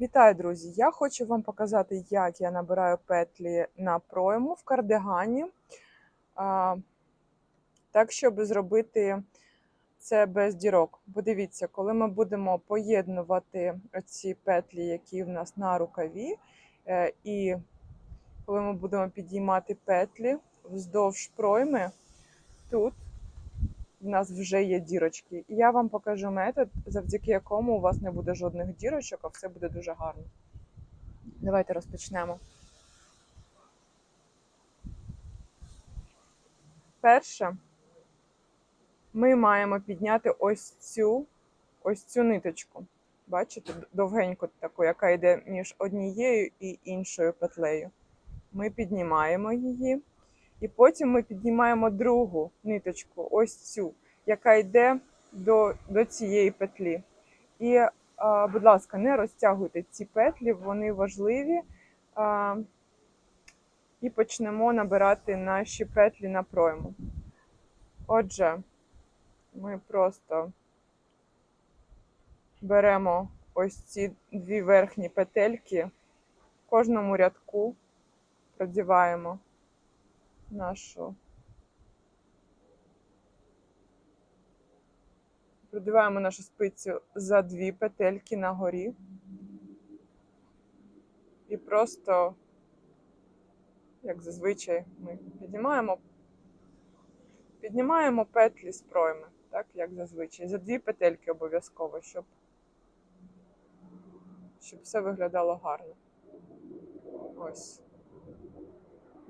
Вітаю, друзі! Я хочу вам показати, як я набираю петлі на пройму в кардигані, так, щоб зробити це без дірок. Подивіться, коли ми будемо поєднувати ці петлі, які в нас на рукаві, е, і коли ми будемо підіймати петлі вздовж пройми, тут в нас вже є дірочки. І я вам покажу метод, завдяки якому у вас не буде жодних дірочок, а все буде дуже гарно. Давайте розпочнемо. Перше, ми маємо підняти ось цю ось цю ниточку. Бачите, довгеньку таку, яка йде між однією і іншою петлею. Ми піднімаємо її. І потім ми піднімаємо другу ниточку, ось цю, яка йде до до цієї петлі. І, а, будь ласка, не розтягуйте ці петлі, вони важливі. А, і почнемо набирати наші петлі на пройму. Отже, ми просто беремо ось ці дві верхні петельки, в кожному рядку продіваємо нашу. Продіваємо нашу спицю за дві петельки на горі. І просто, як зазвичай, ми піднімаємо, піднімаємо петлі з пройми, так, як зазвичай. За дві петельки обов'язково, щоб, щоб все виглядало гарно. Ось.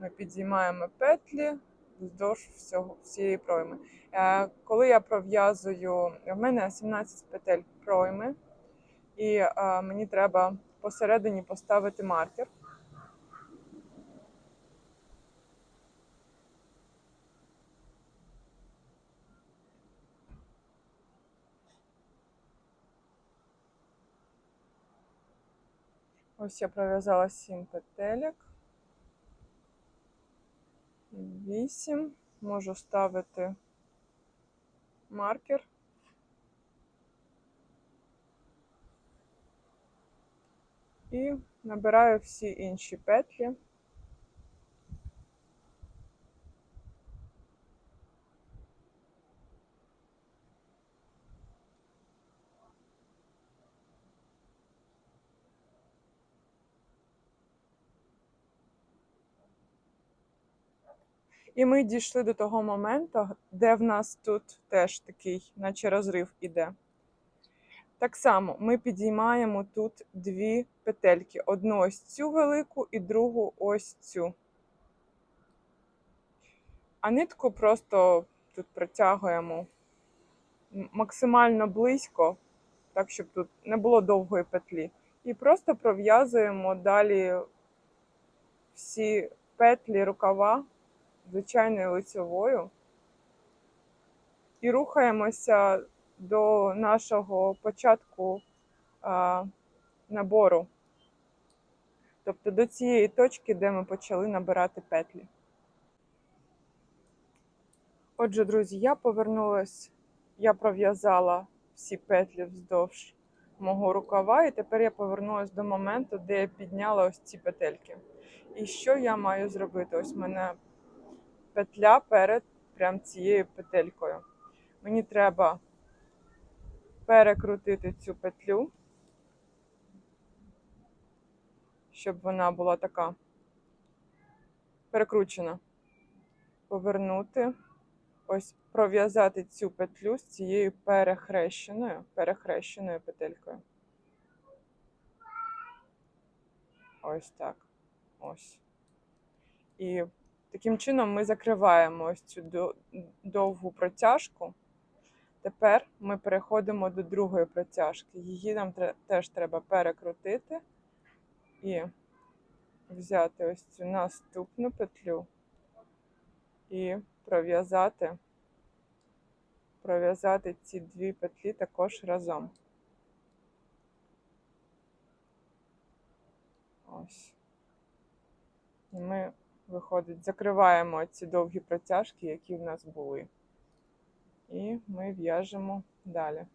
Ми підіймаємо петлі вздовж всього, всієї пройми. Е, коли я пров'язую, в мене 17 петель пройми, і е, мені треба посередині поставити маркер. Ось я пров'язала 7 петелек. 8. Можу ставити маркер. І набираю всі інші петлі. І ми дійшли до того моменту, де в нас тут теж такий, наче розрив іде. Так само ми підіймаємо тут дві петельки: одну ось цю велику і другу ось цю. А нитку просто тут протягуємо максимально близько, так, щоб тут не було довгої петлі. І просто пров'язуємо далі всі петлі рукава звичайною лицьовою і рухаємося до нашого початку а, набору, тобто до цієї точки, де ми почали набирати петлі. Отже, друзі, я повернулася, я пров'язала всі петлі вздовж мого рукава, і тепер я повернулася до моменту, де я підняла ось ці петельки. І що я маю зробити? Ось мене петля перед прям цією петелькою. Мені треба перекрутити цю петлю, щоб вона була така перекручена, повернути, ось пров'язати цю петлю з цією перехрещеною, перехрещеною петелькою. Ось так. Ось. І Таким чином ми закриваємо ось цю довгу протяжку. Тепер ми переходимо до другої протяжки. Її нам теж треба перекрутити і взяти ось цю наступну петлю і пров'язати пров'язати ці дві петлі також разом. Ось. І ми Виходить, закриваємо ці довгі протяжки, які в нас були. І ми в'яжемо далі.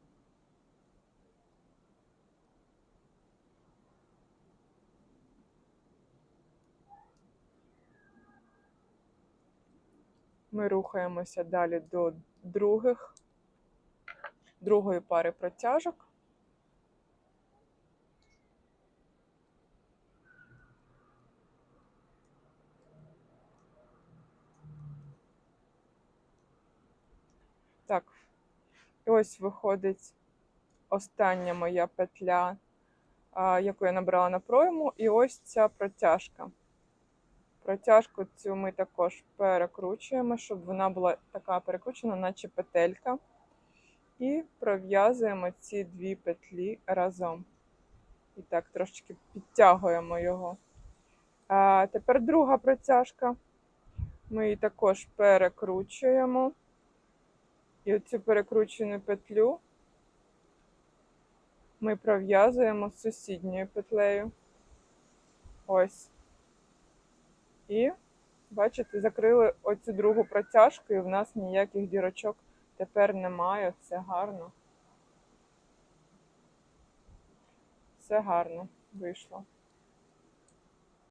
Ми рухаємося далі до других, другої пари протяжок. І ось виходить остання моя петля, яку я набрала на пройму, і ось ця протяжка. Протяжку цю ми також перекручуємо, щоб вона була така перекручена, наче петелька. І пров'язуємо ці дві петлі разом. І так, трошечки підтягуємо його. Тепер друга протяжка. Ми її також перекручуємо. І оцю перекручену петлю ми пров'язуємо з сусідньою петлею. Ось. І, бачите, закрили оцю другу протяжку, і в нас ніяких дірочок тепер немає. Все гарно. Все гарно вийшло.